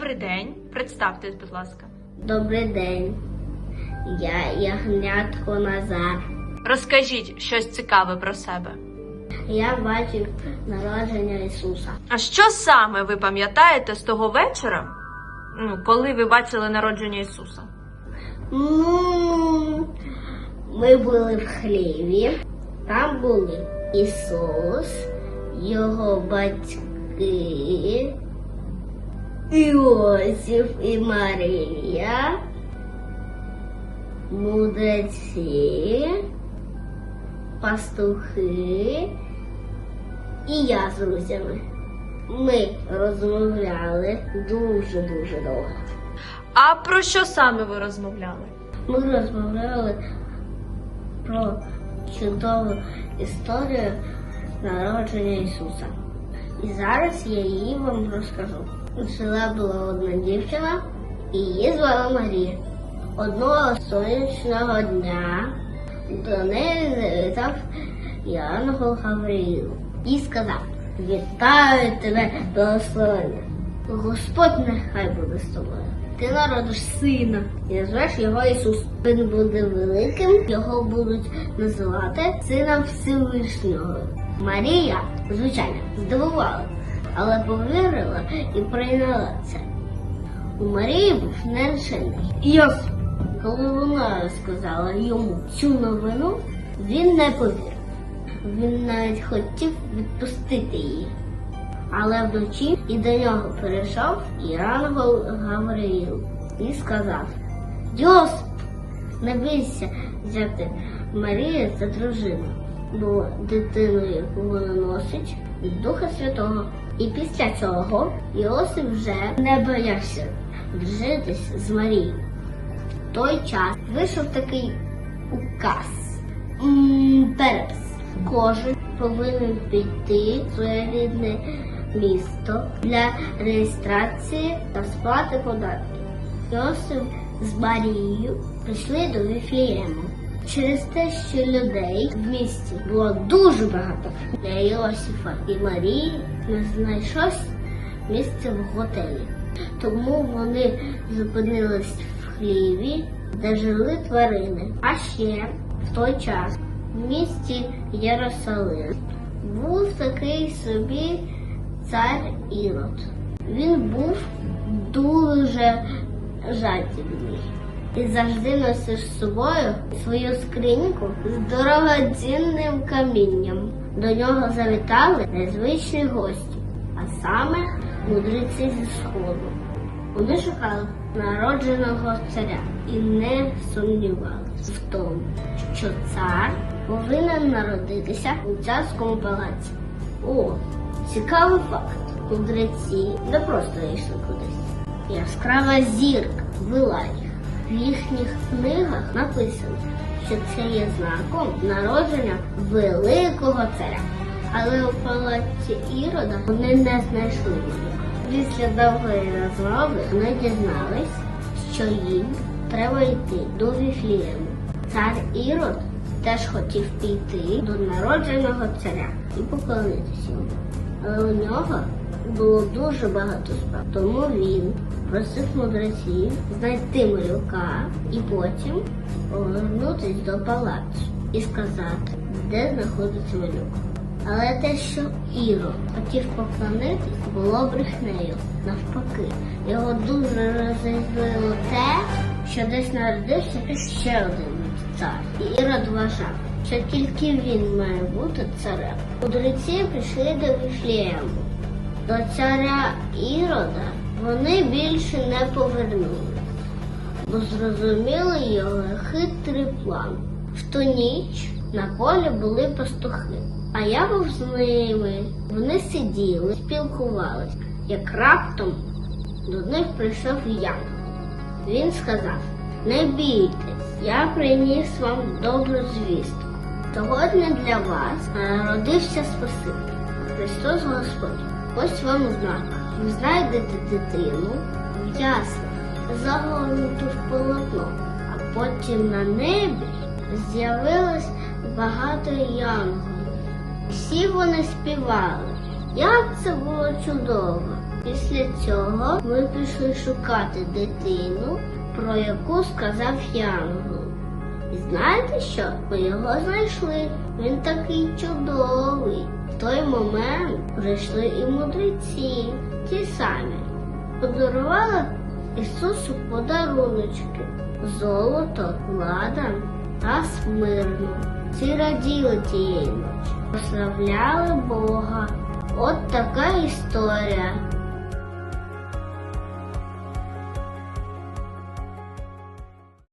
Добрий день. Представтесь, будь ласка. Добрий день. Я Ягнятко Назар. Розкажіть щось цікаве про себе. Я бачив народження Ісуса. А що саме ви пам'ятаєте з того вечора, ну, коли ви бачили народження Ісуса? Ну, Ми були в хліві. Там були Ісус, його батьки, Іосиф і Марія, мудреці, пастухи і я з друзями. Ми розмовляли дуже-дуже довго. А про що саме ви розмовляли? Ми розмовляли про чудову історію народження Ісуса. І зараз я її вам розкажу. Жила була одна дівчина, і її звали Марія. Одного сонячного дня до неї завітав Янгол Гавриїл і сказав: Вітаю тебе, благословення! Господь нехай буде з тобою. Ти народиш сина і назвеш його Ісус. Він буде великим, його будуть називати сином Всевишнього. Марія, звичайно, здивувала, але повірила і прийняла це. У Марії був наречений Йосип. Коли вона сказала йому цю новину, він не повірив. Він навіть хотів відпустити її. Але вночі і до нього перейшов Ірангол Гавриїл і сказав: Йосип, не бійся взяти Марію за дружину, бо дитину, яку вона носить, від Духа Святого. І після цього Йосип вже не боявся дружитись з Марією. В той час вийшов такий указ. Перепис. Кожен повинен піти своє рідне місто для реєстрації та сплати податків. Йосип з Марією прийшли до Віфлієму. Через те, що людей в місті було дуже багато для Йосифа і Марії не знайшлось місця в готелі. Тому вони зупинились в хліві, де жили тварини. А ще в той час в місті Єрусалим був такий собі цар Ірод. Він був дуже жадібний і завжди носив з собою свою скриньку з дорогоцінним камінням. До нього завітали незвичні гості, а саме мудреці зі сходу. Вони шукали народженого царя і не сумнівалися в тому, що цар повинен народитися у царському палаці. О, цікавий факт. Мудреці не просто йшли кудись. Яскрава зірка вела їх. В їхніх книгах написано, що це є знаком народження великого царя. Але у палаці Ірода вони не знайшли його. Після довгої розмови вони дізнались, що їм треба йти до Віфлієму. Цар Ірод теж хотів піти до народженого царя і поклонитися йому. Але у нього було дуже багато справ. Тому він просив мудреців знайти малюка і потім повернутися до палацу і сказати, де знаходиться малюк. Але те, що Іро хотів поклонитись, було брехнею. Навпаки, його дуже розізлило те, що десь народився ще один цар. І Ірод вважав, що тільки він має бути царем. Мудреці прийшли до Віфлієму. До царя Ірода вони більше не повернули, бо зрозуміли його хитрий план. В ту ніч на полі були пастухи, а я був з ними. Вони сиділи, спілкувались, як раптом до них прийшов я. Він сказав: Не бійтесь, я приніс вам добру звістку. Сьогодні для вас народився Спаситель, Христос Господь. Ось вам знак. Ви знайдете дитину в яслах, загорнуту в полотно, а потім на небі з'явилось багато янголів. Всі вони співали. Як це було чудово! Після цього ми пішли шукати дитину, про яку сказав Янгол. І знаєте що? Ми його знайшли. Він такий чудовий. Той момент прийшли і мудреці, ті самі. Подарували Ісусу подаруночки, золото, ладан та смирну. Ці раділи тієї ночі, прославляли Бога. От така історія.